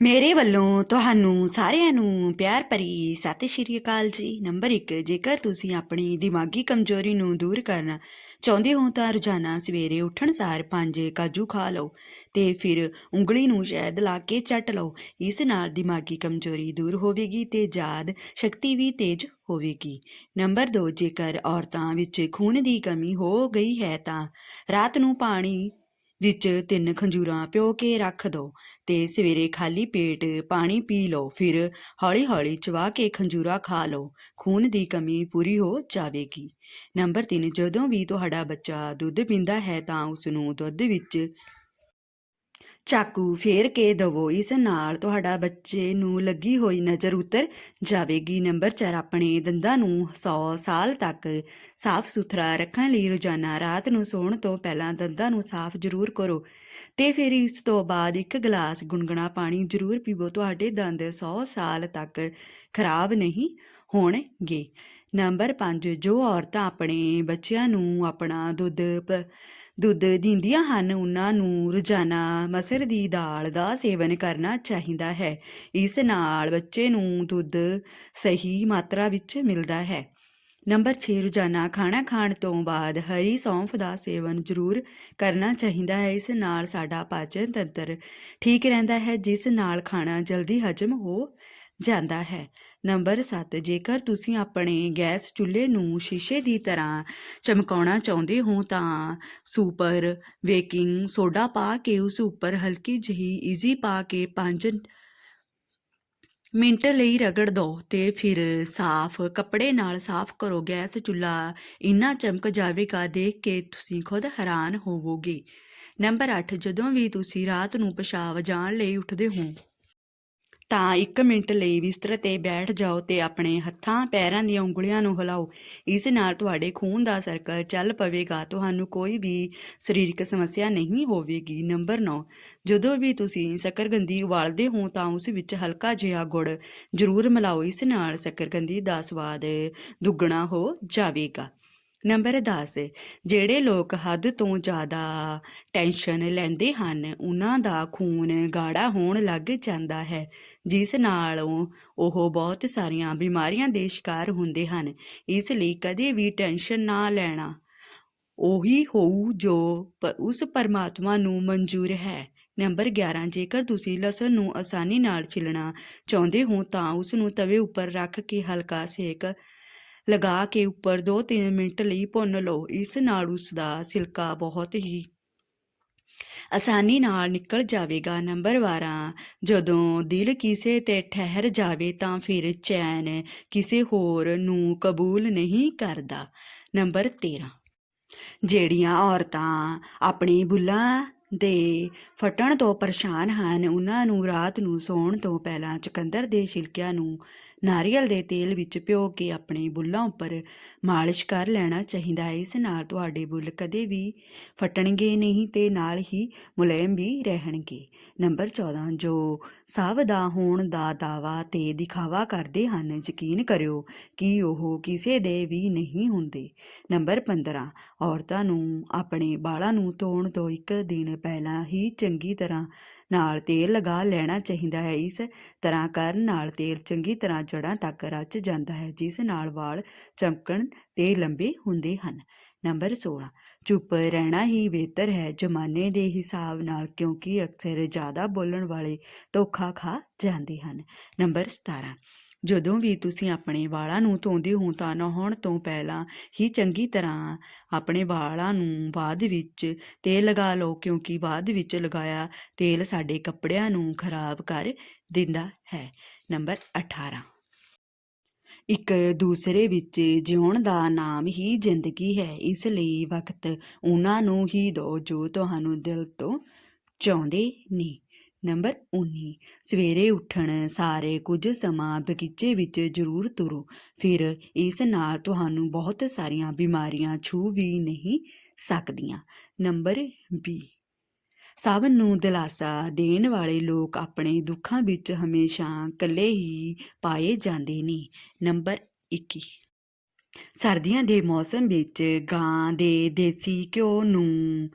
ਮੇਰੇ ਵੱਲੋਂ ਤੁਹਾਨੂੰ ਸਾਰਿਆਂ ਨੂੰ ਪਿਆਰ ਭਰੀ ਸਤਿ ਸ਼੍ਰੀ ਅਕਾਲ ਜੀ। ਨੰਬਰ 1 ਜੇਕਰ ਤੁਸੀਂ ਆਪਣੀ ਦਿਮਾਗੀ ਕਮਜ਼ੋਰੀ ਨੂੰ ਦੂਰ ਕਰਨਾ ਚਾਹੁੰਦੇ ਹੋ ਤਾਂ ਰੋਜ਼ਾਨਾ ਸਵੇਰੇ ਉੱਠਣ ਸਾਰ ਪੰਜ ਕਾਜੂ ਖਾ ਲਓ ਤੇ ਫਿਰ ਉਂਗਲੀ ਨੂੰ ਸ਼ਹਿਦ ਲਾ ਕੇ ਚੱਟ ਲਓ। ਇਸ ਨਾਲ ਦਿਮਾਗੀ ਕਮਜ਼ੋਰੀ ਦੂਰ ਹੋਵੇਗੀ ਤੇ ਯਾਦ ਸ਼ਕਤੀ ਵੀ ਤੇਜ਼ ਹੋਵੇਗੀ। ਨੰਬਰ 2 ਜੇਕਰ ਔਰਤਾਂ ਵਿੱਚ ਖੂਨ ਦੀ ਕਮੀ ਹੋ ਗਈ ਹੈ ਤਾਂ ਰਾਤ ਨੂੰ ਪਾਣੀ ਵਿੱਚ ਤਿੰਨ ਖੰਜੂਰਾਂ ਪਿਓ ਕੇ ਰੱਖ ਦਿਓ ਤੇ ਸਵੇਰੇ ਖਾਲੀ ਪੇਟ ਪਾਣੀ ਪੀ ਲਓ, ਫਿਰ ਹੌਲੀ-ਹੌਲੀ ਚਵਾ ਕੇ ਖੰਜੂਰਾ ਖਾ ਲਓ, ਖੂਨ ਦੀ ਕਮੀ ਪੂਰੀ ਹੋ ਜਾਵੇਗੀ। ਨੰਬਰ 3 ਜਦੋਂ ਵੀ ਤੁਹਾਡਾ ਬੱਚਾ ਦੁੱਧ ਪੀਂਦਾ ਹੈ ਤਾਂ ਉਸ ਨੂੰ ਦੁੱਧ ਵਿੱਚ ਚਾਕੂ ਫੇਰ ਕੇ ਦਵੋ, ਇਸ ਨਾਲ ਤੁਹਾਡਾ ਬੱਚੇ ਨੂੰ ਲੱਗੀ ਹੋਈ ਨਜ਼ਰ ਉਤਰ ਜਾਵੇਗੀ। ਨੰਬਰ 4 ਆਪਣੇ ਦੰਦਾਂ ਨੂੰ 100 ਸਾਲ ਤੱਕ ਸਾਫ਼ ਸੁਥਰਾ ਰੱਖਣ ਲਈ ਰੋਜ਼ਾਨਾ ਰਾਤ ਨੂੰ ਸੌਣ ਤੋਂ ਪਹਿਲਾਂ ਦੰਦਾਂ ਨੂੰ ਸਾਫ਼ ਜ਼ਰੂਰ ਕਰੋ ਤੇ ਫਿਰ ਇਸ ਤੋਂ ਬਾਅਦ ਇੱਕ ਗਲਾਸ ਗੁਨਗੁਣਾ ਪਾਣੀ ਜ਼ਰੂਰ ਪੀਵੋ। ਤੁਹਾਡੇ ਦੰਦ 100 ਸਾਲ ਤੱਕ ਖਰਾਬ ਨਹੀਂ ਹੋਣਗੇ। ਨੰਬਰ 5 ਜੋ ਔਰਤਾਂ ਆਪਣੇ ਬੱਚਿਆਂ ਨੂੰ ਆਪਣਾ ਦੁੱਧ ਪ- ਦੁੱਧ ਦਿੰਦੀਆਂ ਹਨ, ਉਹਨਾਂ ਨੂੰ ਰੋਜ਼ਾਨਾ ਮਸਰ ਦੀ ਦਾਲ ਦਾ ਸੇਵਨ ਕਰਨਾ ਚਾਹੀਦਾ ਹੈ। ਇਸ ਨਾਲ ਬੱਚੇ ਨੂੰ ਦੁੱਧ ਸਹੀ ਮਾਤਰਾ ਵਿੱਚ ਮਿਲਦਾ ਹੈ। ਨੰਬਰ 6 ਰੋਜ਼ਾਨਾ ਖਾਣਾ ਖਾਣ ਤੋਂ ਬਾਅਦ ਹਰੀ ਸੌਂਫ ਦਾ ਸੇਵਨ ਜ਼ਰੂਰ ਕਰਨਾ ਚਾਹੀਦਾ ਹੈ। ਇਸ ਨਾਲ ਸਾਡਾ ਪਾਚਨ ਤੰਤਰ ਠੀਕ ਰਹਿੰਦਾ ਹੈ, ਜਿਸ ਨਾਲ ਖਾਣਾ ਜਲਦੀ ਹਜਮ ਹੋ ਜਾਂਦਾ ਹੈ। ਨੰਬਰ 7 ਜੇਕਰ ਤੁਸੀਂ ਆਪਣੇ ਗੈਸ ਚੁੱਲ੍ਹੇ ਨੂੰ ਸ਼ੀਸ਼ੇ ਦੀ ਤਰ੍ਹਾਂ ਚਮਕਾਉਣਾ ਚਾਹੁੰਦੇ ਹੋ ਤਾਂ ਸੁਪਰ ਬੇਕਿੰਗ ਸੋਡਾ ਪਾ ਕੇ ਉਸ ਉੱਪਰ ਹਲਕੀ ਜਿਹੀ ਈਜ਼ੀ ਪਾ ਕੇ 5 ਮਿੰਟ ਲਈ ਰਗੜ ਦਿਓ ਤੇ ਫਿਰ ਸਾਫ਼ ਕੱਪੜੇ ਨਾਲ ਸਾਫ਼ ਕਰੋ। ਗੈਸ ਚੁੱਲ੍ਹਾ ਇੰਨਾ ਚਮਕ ਜਾਵੇਗਾ, ਦੇਖ ਕੇ ਤੁਸੀਂ ਖੁਦ ਹੈਰਾਨ ਹੋਵੋਗੇ। ਨੰਬਰ 8 ਜਦੋਂ ਵੀ ਤੁਸੀਂ ਰਾਤ ਨੂੰ ਪਿਸ਼ਾਬ ਜਾਣ ਲਈ ਉੱਠਦੇ ਹੋ ਤਾਂ 1 ਮਿੰਟ ਲਈ ਬਿਸਤਰੇ ਤੇ ਬੈਠ ਜਾਓ ਤੇ ਆਪਣੇ ਹੱਥਾਂ ਪੈਰਾਂ ਦੀਆਂ ਉਂਗਲੀਆਂ ਨੂੰ ਹਿਲਾਓ। ਇਸ ਨਾਲ ਤੁਹਾਡੇ ਖੂਨ ਦਾ ਸਰਕਲ ਚੱਲ ਪਵੇਗਾ। ਤੁਹਾਨੂੰ ਕੋਈ ਵੀ ਸਰੀਰਕ ਸਮੱਸਿਆ ਨਹੀਂ ਹੋਵੇਗੀ। ਨੰਬਰ 9 ਜਦੋਂ ਵੀ ਤੁਸੀਂ ਸ਼ੱਕਰਕੰਦੀ ਉਬਾਲਦੇ ਹੋ ਤਾਂ ਉਸ ਵਿੱਚ ਹਲਕਾ ਜਿਹਾ ਗੁੜ ਜ਼ਰੂਰ ਮਿਲਾਓ। ਇਸ ਨਾਲ ਸ਼ੱਕਰਕੰਦੀ ਦਾ ਸਵਾਦ ਦੁੱਗਣਾ ਹੋ ਜਾਵੇਗਾ। ਨੰਬਰ 10 ਜਿਹੜੇ ਲੋਕ ਹੱਦ ਤੋਂ ਜ਼ਿਆਦਾ ਟੈਨਸ਼ਨ ਲੈਂਦੇ ਹਨ, ਉਹਨਾਂ ਦਾ ਖੂਨ ਗਾੜਾ ਹੋਣ ਲੱਗ ਜਾਂਦਾ ਹੈ, ਜਿਸ ਨਾਲ ਉਹ ਬਹੁਤ ਸਾਰੀਆਂ ਬਿਮਾਰੀਆਂ ਦੇ ਸ਼ਿਕਾਰ ਹੁੰਦੇ ਹਨ, ਇਸ ਲਈ ਕਦੇ ਵੀ ਟੈਨਸ਼ਨ ਨਾ ਲੈਣਾ। ਉਹੀ ਹੋਊ ਜੋ ਉਸ ਪਰਮਾਤਮਾ ਨੂੰ ਮਨਜ਼ੂਰ ਹੈ। ਨੰਬਰ 11 ਜੇਕਰ ਤੁਸੀਂ ਲਸਣ ਨੂੰ ਆਸਾਨੀ ਨਾਲ ਛਿੱਲਣਾ ਚਾਹੁੰਦੇ ਹੋ ਤਾਂ ਉਸ ਨੂੰ ਤਵੇ ਉੱਪਰ ਰੱਖ ਕੇ ਹਲਕਾ ਸੇਕ ਲਗਾ ਕੇ ਉੱਪਰ 2-3 ਮਿੰਟ ਲਈ ਭੁੰਨ ਲਓ। ਇਸ ਨਾਲ ਉਸ ਦਾ ਸਿਲਕਾ ਬਹੁਤ ਹੀ ਆਸਾਨੀ ਨਾਲ ਨਿਕਲ ਜਾਵੇਗਾ। ਨੰਬਰ 12 ਜਦੋਂ ਦਿਲ ਕਿਸੇ ਤੇ ਠਹਿਰ ਜਾਵੇ ਤਾਂ ਫਿਰ ਚੈਨ ਕਿਸੇ ਹੋਰ ਨੂੰ ਕਬੂਲ ਨਹੀਂ ਕਰਦਾ। ਨੰਬਰ 13 ਜਿਹੜੀਆਂ ਔਰਤਾਂ ਆਪਣੀ ਬੁੱਲਾਂ ਦੇ ਫਟਣ ਤੋਂ ਪਰੇਸ਼ਾਨ ਹਨ, ਉਹਨਾਂ ਨੂੰ ਰਾਤ ਨੂੰ ਸੌਣ ਤੋਂ ਪਹਿਲਾਂ ਚੁਕੰਦਰ ਦੇ ਛਿਲਕਿਆਂ ਨੂੰ ਨਾਰੀਅਲ ਦੇ ਤੇਲ ਵਿੱਚ ਭਿਓ ਕੇ ਆਪਣੇ ਬੁੱਲਾਂ ਉੱਪਰ ਮਾਲਿਸ਼ ਕਰ ਲੈਣਾ ਚਾਹੀਦਾ ਹੈ। ਇਸ ਨਾਲ ਤੁਹਾਡੇ ਬੁੱਲ ਕਦੇ ਵੀ ਫਟਣਗੇ ਨਹੀਂ ਤੇ ਨਾਲ ਹੀ ਮੁਲਾਇਮ ਵੀ ਰਹਿਣਗੇ। ਨੰਬਰ 14 ਜੋ ਸਾਵਧਾ ਹੋਣ ਦਾ ਦਾਵਾ ਤੇ ਦਿਖਾਵਾ ਕਰਦੇ ਹਨ, ਯਕੀਨ ਕਰਿਓ ਕਿ ਉਹ ਕਿਸੇ ਦੇ ਵੀ ਨਹੀਂ ਹੁੰਦੇ। ਨੰਬਰ 15 ਔਰਤਾਂ ਨੂੰ ਆਪਣੇ ਵਾਲਾਂ ਨੂੰ ਧੋਣ ਤੋਂ ਇੱਕ ਦਿਨ ਪਹਿਲਾਂ ਹੀ ਚੰਗੀ ਤਰ੍ਹਾਂ ਨਾਲ ਤੇਲ ਲਗਾ ਲੈਣਾ ਚਾਹੀਦਾ ਹੈ। ਇਸ ਤਰ੍ਹਾਂ ਕਰਨ ਨਾਲ ਤੇਲ ਚੰਗੀ ਤਰ੍ਹਾਂ ਜੜ੍ਹਾਂ ਤੱਕ ਰਚ ਜਾਂਦਾ ਹੈ, ਜਿਸ ਨਾਲ ਵਾਲ ਚਮਕਣ ਤੇ ਲੰਬੇ ਹੁੰਦੇ ਹਨ। ਨੰਬਰ 16 ਚੁੱਪ ਰਹਿਣਾ ਹੀ ਬਿਹਤਰ ਹੈ। ਜ਼ਮਾਨੇ ਦੇ ਹਿਸਾਬ ਨਾਲ ਕਿਉਂਕਿ ਅਕਸਰ ਜ਼ਿਆਦਾ ਬੋਲਣ ਵਾਲੇ ਧੋਖਾ ਖਾ ਜਾਂਦੇ ਹਨ। ਨੰਬਰ 17 ਜਦੋਂ ਵੀ ਤੁਸੀਂ ਆਪਣੇ ਵਾਲਾਂ ਨੂੰ ਧੋਂਦੇ ਹੋ ਤਾਂ ਨਹਾਉਣ ਤੋਂ ਪਹਿਲਾਂ ਹੀ ਚੰਗੀ ਤਰ੍ਹਾਂ ਆਪਣੇ ਵਾਲਾਂ ਨੂੰ ਬਾਅਦ ਵਿੱਚ ਤੇਲ ਲਗਾ ਲਓ, ਕਿਉਂਕਿ ਬਾਅਦ ਵਿੱਚ ਲਗਾਇਆ ਤੇਲ ਸਾਡੇ ਕੱਪੜਿਆਂ ਨੂੰ ਖਰਾਬ ਕਰ ਦਿੰਦਾ ਹੈ। ਨੰਬਰ 18 ਇੱਕ ਦੂਸਰੇ ਵਿੱਚ ਜਿਉਣ ਦਾ ਨਾਮ ਹੀ ਜ਼ਿੰਦਗੀ ਹੈ, ਇਸ ਲਈ ਵਕਤ ਉਹਨਾਂ ਨੂੰ ਹੀ ਦਿਓ ਜੋ ਤੁਹਾਨੂੰ ਦਿਲ ਤੋਂ ਚਾਹੁੰਦੇ ਨੇ। ਨੰਬਰ 19 ਸਵੇਰੇ ਉੱਠਣ, ਸਾਰੇ ਕੁਝ ਸਮਾਂ ਬਗੀਚੇ ਵਿੱਚ ਜ਼ਰੂਰ ਤੁਰੋ। ਫਿਰ ਇਸ ਨਾਲ ਤੁਹਾਨੂੰ ਬਹੁਤ ਸਾਰੀਆਂ ਬਿਮਾਰੀਆਂ ਛੂ ਵੀ ਨਹੀਂ ਸਕਦੀਆਂ। ਨੰਬਰ 20 ਸਭ ਨੂੰ ਦਿਲਾਸਾ ਦੇਣ ਵਾਲੇ ਲੋਕ ਆਪਣੇ ਦੁੱਖਾਂ ਵਿੱਚ ਹਮੇਸ਼ਾ ਇਕੱਲੇ ਹੀ ਪਾਏ ਜਾਂਦੇ ਨੇ। ਨੰਬਰ 21 ਸਰਦੀਆਂ ਦੇ ਮੌਸਮ ਵਿੱਚ ਗਾਂ ਦੇ ਦੇਸੀ ਘਿਓ ਨੂੰ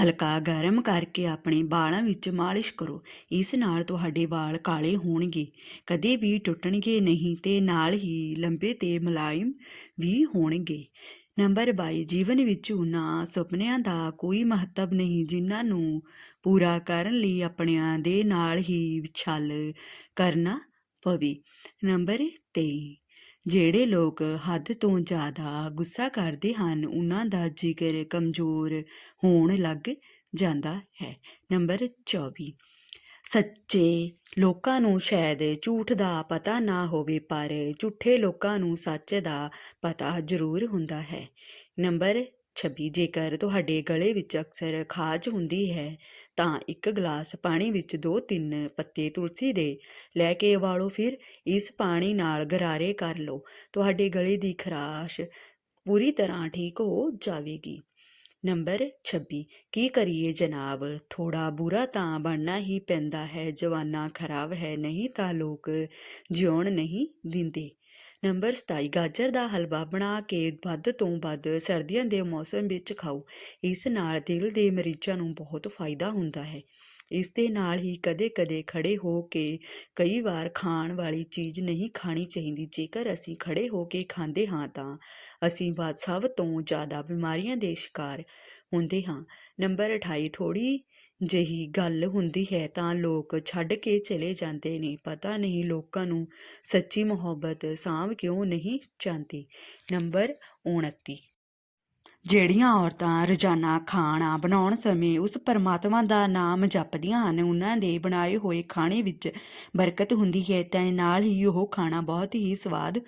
ਹਲਕਾ ਗਰਮ ਕਰਕੇ ਆਪਣੇ ਵਾਲਾਂ ਵਿੱਚ ਮਾਲਿਸ਼ ਕਰੋ। ਇਸ ਨਾਲ ਤੁਹਾਡੇ ਵਾਲ ਕਾਲੇ ਹੋਣਗੇ। ਕਦੇ ਵੀ ਟੁੱਟਣਗੇ ਨਹੀਂ ਤੇ ਨਾਲ ਹੀ ਲੰਬੇ ਤੇ ਮੁਲਾਇਮ ਵੀ ਹੋਣਗੇ। ਨੰਬਰ 22 ਜੀਵਨ ਵਿੱਚ ਉਹਨਾਂ ਸੁਪਨਿਆਂ ਦਾ ਕੋਈ ਮਹੱਤਵ ਨਹੀਂ, ਜਿਨ੍ਹਾਂ ਨੂੰ ਪੂਰਾ ਕਰਨ ਲਈ ਆਪਣਿਆਂ ਦੇ ਨਾਲ ਹੀ ਛਲ ਕਰਨਾ ਪਵੇ। ਨੰਬਰ 23 ਜਿਹੜੇ ਲੋਕ ਹੱਦ ਤੋਂ ਜ਼ਿਆਦਾ ਗੁੱਸਾ ਕਰਦੇ ਹਨ, ਉਹਨਾਂ ਦਾ ਜਿਗਰ ਕਮਜ਼ੋਰ ਹੋਣ ਲੱਗ ਜਾਂਦਾ ਹੈ। ਨੰਬਰ 24 ਸੱਚੇ ਲੋਕਾਂ ਨੂੰ ਸ਼ਾਇਦ ਝੂਠ ਦਾ ਪਤਾ ਨਾ ਹੋਵੇ, ਪਰ ਝੂਠੇ ਲੋਕਾਂ ਨੂੰ ਸੱਚ ਦਾ ਪਤਾ ਜ਼ਰੂਰ ਹੁੰਦਾ ਹੈ। ਨੰਬਰ 26 ਜੇਕਰ ਤੁਹਾਡੇ ਗਲੇ ਵਿੱਚ ਅਕਸਰ ਖਾਜ ਹੁੰਦੀ ਹੈ, ਤਾਂ ਇੱਕ ਗਲਾਸ ਪਾਣੀ ਵਿੱਚ ਦੋ ਤਿੰਨ ਪੱਤੇ ਤੁਲਸੀ ਦੇ ਲੈ ਕੇ ਉਬਾਲੋ। ਫਿਰ ਇਸ ਪਾਣੀ ਨਾਲ ਗਰਾਰੇ ਕਰ ਲਓ। ਤੁਹਾਡੇ ਗਲੇ ਦੀ ਖਰਾਸ਼ ਪੂਰੀ ਤਰ੍ਹਾਂ ਠੀਕ ਹੋ ਜਾਵੇਗੀ। ਨੰਬਰ 26 ਕੀ ਕਰੀਏ ਜਨਾਬ? ਥੋੜਾ ਬੁਰਾ ਤਾਂ ਬਣਨਾ ਹੀ ਪੈਂਦਾ ਹੈ। ਜਵਾਨਾ ਖਰਾਬ ਹੈ ਨਹੀਂ ਤਾਂ ਲੋਕ ਜਿਉਣ ਨਹੀਂ ਦਿੰਦੇ। ਨੰਬਰ 27 ਗਾਜਰ ਦਾ ਹਲਵਾ ਬਣਾ ਕੇ ਵੱਧ ਤੋਂ ਵੱਧ ਸਰਦੀਆਂ ਦੇ ਮੌਸਮ ਵਿੱਚ ਖਾਓ। ਇਸ ਨਾਲ ਦਿਲ ਦੇ ਮਰੀਜ਼ਾਂ ਨੂੰ ਬਹੁਤ ਫਾਇਦਾ ਹੁੰਦਾ ਹੈ। ਇਸ ਦੇ ਨਾਲ ਹੀ ਕਦੇ-ਕਦੇ ਖੜੇ ਹੋ ਕੇ ਕਈ ਵਾਰ ਖਾਣ ਵਾਲੀ ਚੀਜ਼ ਨਹੀਂ ਖਾਣੀ ਚਾਹੀਦੀ। ਜੇਕਰ ਅਸੀਂ ਖੜੇ ਹੋ ਕੇ ਖਾਂਦੇ ਹਾਂ ਤਾਂ ਅਸੀਂ ਬਾਅਦ ਸਭ ਤੋਂ ਜ਼ਿਆਦਾ ਬਿਮਾਰੀਆਂ ਦੇ ਸ਼ਿਕਾਰ ਹੁੰਦੇ ਹਾਂ। ਨੰਬਰ 28 ਥੋੜੀ ਜਿਹੀ ਗੱਲ ਹੁੰਦੀ ਹੈ ਤਾਂ ਲੋਕ ਛੱਡ ਕੇ ਚਲੇ ਜਾਂਦੇ ਨੇ। ਪਤਾ ਨਹੀਂ ਲੋਕਾਂ ਨੂੰ ਸੱਚੀ ਮੁਹੱਬਤ ਸਾਂਭ ਕਿਉਂ ਨਹੀਂ ਜਾਂਦੀ। ਨੰਬਰ 29 ਜਿਹੜੀਆਂ ਔਰਤਾਂ ਰੋਜ਼ਾਨਾ ਖਾਣਾ ਬਣਾਉਣ ਸਮੇਂ ਉਸ ਪਰਮਾਤਮਾ ਦਾ ਨਾਮ ਜਪਦੀਆਂ ਹਨ, ਉਹਨਾਂ ਦੇ ਬਣਾਏ ਹੋਏ ਖਾਣੇ ਵਿੱਚ ਬਰਕਤ ਹੁੰਦੀ ਹੈ, ਤੇ ਨਾਲ ਹੀ ਉਹ ਖਾਣਾ ਬਹੁਤ ਹੀ ਸਵਾਦ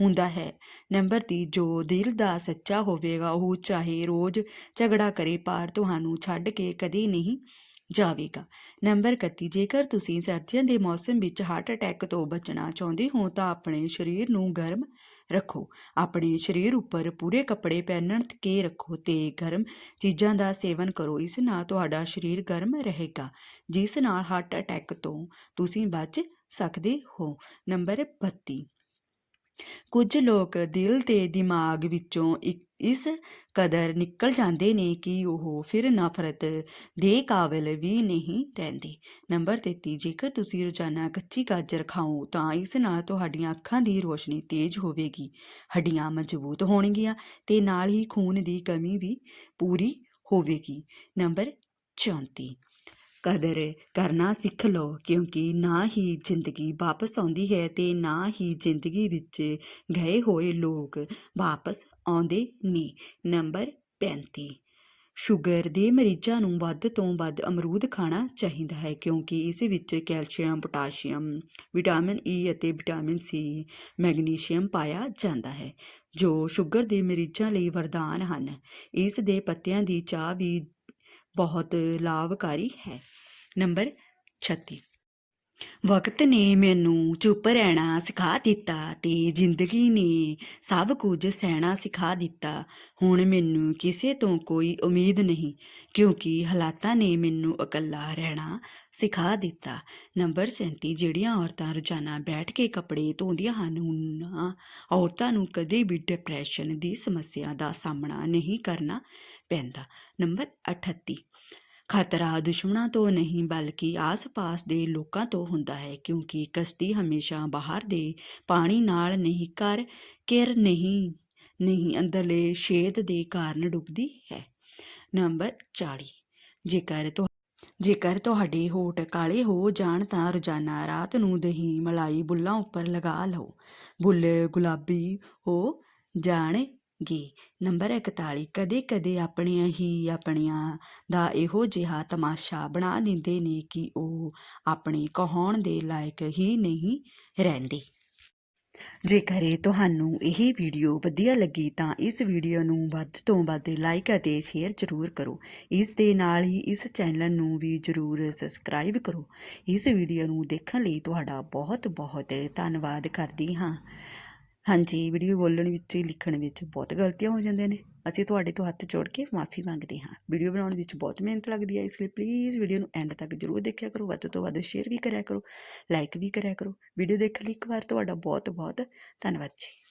ਹੁੰਦਾ ਹੈ। ਨੰਬਰ 30 ਜੋ ਦਿਲ ਦਾ ਸੱਚਾ ਹੋਵੇਗਾ, ਉਹ ਚਾਹੇ ਰੋਜ਼ ਝਗੜਾ ਕਰੇ, ਪਰ ਤੁਹਾਨੂੰ ਛੱਡ ਕੇ ਕਦੇ ਨਹੀਂ ਜਾਵੇਗਾ। ਨੰਬਰ 31 ਜੇਕਰ ਤੁਸੀਂ ਸਰਦੀਆਂ ਦੇ ਮੌਸਮ ਵਿੱਚ ਹਾਰਟ ਅਟੈਕ ਤੋਂ ਬਚਣਾ ਚਾਹੁੰਦੇ ਹੋ, ਤਾਂ ਆਪਣੇ ਸਰੀਰ ਨੂੰ ਗਰਮ ਰੱਖੋ। ਆਪਣੇ ਸਰੀਰ ਉੱਪਰ ਪੂਰੇ ਕੱਪੜੇ ਪਹਿਨਣ ਕੇ ਰੱਖੋ ਤੇ ਗਰਮ ਚੀਜ਼ਾਂ ਦਾ ਸੇਵਨ ਕਰੋ। ਇਸ ਨਾਲ ਤੁਹਾਡਾ ਸਰੀਰ ਗਰਮ ਰਹੇਗਾ, ਜਿਸ ਨਾਲ ਹਾਰਟ ਅਟੈਕ ਤੋਂ ਤੁਸੀਂ ਬਚ ਸਕਦੇ ਹੋ। ਨੰਬਰ 32 ਕੁਝ ਲੋਕ ਦਿਲ ਅਤੇ ਦਿਮਾਗ ਵਿੱਚੋਂ ਇ- ਇਸ ਕਦਰ ਨਿਕਲ ਜਾਂਦੇ ਨੇ ਕਿ ਉਹ ਫਿਰ ਨਫ਼ਰਤ ਦੇ ਕਾਬਿਲ ਵੀ ਨਹੀਂ ਰਹਿੰਦੇ। ਨੰਬਰ 33 ਜੇਕਰ ਤੁਸੀਂ ਰੋਜ਼ਾਨਾ ਕੱਚੀ ਗਾਜਰ ਖਾਓ, ਤਾਂ ਇਸ ਨਾਲ ਤੁਹਾਡੀਆਂ ਅੱਖਾਂ ਦੀ ਰੋਸ਼ਨੀ ਤੇਜ਼ ਹੋਵੇਗੀ, ਹੱਡੀਆਂ ਮਜ਼ਬੂਤ ਹੋਣਗੀਆਂ ਤੇ ਨਾਲ ਹੀ ਖੂਨ ਦੀ ਕਮੀ ਵੀ ਪੂਰੀ ਹੋਵੇਗੀ। ਨੰਬਰ 34 ਕਦਰ ਕਰਨਾ ਸਿੱਖ ਲਓ, ਕਿਉਂਕਿ ਨਾ ਹੀ ਜ਼ਿੰਦਗੀ ਵਾਪਸ ਆਉਂਦੀ ਹੈ ਤੇ ਨਾ ਹੀ ਜ਼ਿੰਦਗੀ ਵਿੱਚ ਗਏ ਹੋਏ ਲੋਕ ਵਾਪਸ ਆਉਂਦੇ ਨੇ। ਨੰਬਰ 35 ਸ਼ੂਗਰ ਦੇ ਮਰੀਜ਼ਾਂ ਨੂੰ ਵੱਧ ਤੋਂ ਵੱਧ ਅਮਰੂਦ ਖਾਣਾ ਚਾਹੀਦਾ ਹੈ, ਕਿਉਂਕਿ ਇਸ ਵਿੱਚ ਕੈਲਸ਼ੀਅਮ, ਪੋਟਾਸ਼ੀਅਮ, ਵਿਟਾਮਿਨ ਈ ਅਤੇ ਵਿਟਾਮਿਨ ਸੀ ਮੈਗਨੀਸ਼ੀਅਮ ਪਾਇਆ ਜਾਂਦਾ ਹੈ, ਜੋ ਸ਼ੂਗਰ ਦੇ ਮਰੀਜ਼ਾਂ ਲਈ ਵਰਦਾਨ ਹਨ। ਇਸ ਦੇ ਪੱਤਿਆਂ ਦੀ ਚਾਹ ਵੀ ਬਹੁਤ ਲਾਭਕਾਰੀ ਹੈ। ਨੰਬਰ 36 ਵਕਤ ਨੇ ਮੈਨੂੰ ਚੁੱਪ ਰਹਿਣਾ ਸਿਖਾ ਦਿੱਤਾ ਤੇ ਜ਼ਿੰਦਗੀ ਨੇ ਸਭ ਕੁਝ ਸਹਿਣਾ ਸਿਖਾ ਦਿੱਤਾ। ਹੁਣ ਮੈਨੂੰ ਕਿਸੇ ਤੋਂ ਕੋਈ ਉਮੀਦ ਨਹੀਂ, ਕਿਉਂਕਿ ਹਾਲਾਤਾਂ ਨੇ ਮੈਨੂੰ ਇਕੱਲਾ ਰਹਿਣਾ ਸਿਖਾ ਦਿੱਤਾ। ਨੰਬਰ 37 ਜਿਹੜੀਆਂ ਔਰਤਾਂ ਰੋਜ਼ਾਨਾ ਬੈਠ ਕੇ ਕੱਪੜੇ ਧੋਂਦੀਆਂ ਹਨ, ਉਹਨਾਂ ਔਰਤਾਂ ਨੂੰ ਕਦੇ ਵੀ ਡਿਪਰੈਸ਼ਨ ਦੀ ਸਮੱਸਿਆ ਦਾ ਸਾਹਮਣਾ ਨਹੀਂ ਕਰਨਾ ਪੈਂਦਾ। ਨੰਬਰ 38 ਖਤਰਾ ਦੁਸ਼ਮਣਾਂ ਤੋਂ ਨਹੀਂ, ਬਲਕਿ ਆਸ-ਪਾਸ ਦੇ ਲੋਕਾਂ ਤੋਂ ਹੁੰਦਾ ਹੈ, ਕਿਉਂਕਿ ਕਸ਼ਤੀ ਹਮੇਸ਼ਾ ਬਾਹਰ ਦੇ ਪਾਣੀ ਨਾਲ ਨਹੀਂ ਕਰ ਕਿਰ ਨਹੀਂ ਨਹੀਂ, ਅੰਦਰਲੇ ਛੇਦ ਦੇ ਕਾਰਨ ਡੁੱਬਦੀ ਹੈ। ਨੰਬਰ 40 ਜੇਕਰ ਤੁਹਾ, ਜੇਕਰ ਤੁਹਾਡੇ ਹੋਠ ਕਾਲੇ ਹੋ ਜਾਣ ਤਾਂ ਰੋਜ਼ਾਨਾ ਰਾਤ ਨੂੰ ਦਹੀਂ, ਮਲਾਈ, ਬੁੱਲਾਂ ਉੱਪਰ ਲਗਾ ਲਓ। ਬੁੱਲ, ਗੁਲਾਬੀ ਹੋ ਜਾਣ ਜਾਣਗੇ ਨੰਬਰ 41 ਕਦੇ-ਕਦੇ ਆਪਣੀਆਂ ਹੀ ਆਪਣੀਆਂ ਦਾ ਇਹੋ ਜਿਹਾ ਤਮਾਸ਼ਾ ਬਣਾ ਦਿੰਦੇ ਨੇ ਕਿ ਉਹ ਆਪਣੇ ਕਹਾਉਣ ਦੇ ਲਾਇਕ ਹੀ ਨਹੀਂ ਰਹਿੰਦੇ। ਜੇਕਰ ਇਹ ਤੁਹਾਨੂੰ ਇਹ ਵੀਡੀਓ ਵਧੀਆ ਲੱਗੀ ਤਾਂ ਇਸ ਵੀਡੀਓ ਨੂੰ ਵੱਧ ਤੋਂ ਵੱਧ ਲਾਈਕ ਅਤੇ ਸ਼ੇਅਰ ਜ਼ਰੂਰ ਕਰੋ। ਇਸ ਦੇ ਨਾਲ ਹੀ ਇਸ ਚੈਨਲ ਨੂੰ ਵੀ ਜ਼ਰੂਰ ਸਬਸਕ੍ਰਾਈਬ ਕਰੋ। ਇਸ ਵੀਡੀਓ ਨੂੰ ਦੇਖਣ ਲਈ ਤੁਹਾਡਾ ਬਹੁਤ ਬਹੁਤ ਧੰਨਵਾਦ ਕਰਦੀ ਹਾਂ। ਹਾਂਜੀ, ਵੀਡੀਓ ਬੋਲਣ ਵਿੱਚ, ਲਿਖਣ ਵਿੱਚ ਬਹੁਤ ਗਲਤੀਆਂ ਹੋ ਜਾਂਦੀਆਂ ਨੇ। ਅਸੀਂ ਤੁਹਾਡੇ ਤੋਂ ਹੱਥ ਜੋੜ ਕੇ ਮਾਫੀ ਮੰਗਦੇ ਹਾਂ। ਵੀਡੀਓ ਬਣਾਉਣ ਵਿੱਚ ਬਹੁਤ ਮਿਹਨਤ ਲੱਗਦੀ ਹੈ, ਇਸ ਲਈ ਪਲੀਜ਼ ਵੀਡੀਓ ਨੂੰ ਐਂਡ ਤੱਕ ਜ਼ਰੂਰ ਦੇਖਿਆ ਕਰੋ, ਵੱਧ ਤੋਂ ਵੱਧ ਸ਼ੇਅਰ ਵੀ ਕਰਿਆ ਕਰੋ ਲਾਈਕ ਵੀ ਕਰਿਆ ਕਰੋ। ਵੀਡੀਓ ਦੇਖਣ ਲਈ ਇੱਕ ਵਾਰ ਤੁਹਾਡਾ ਬਹੁਤ ਬਹੁਤ ਧੰਨਵਾਦ ਜੀ।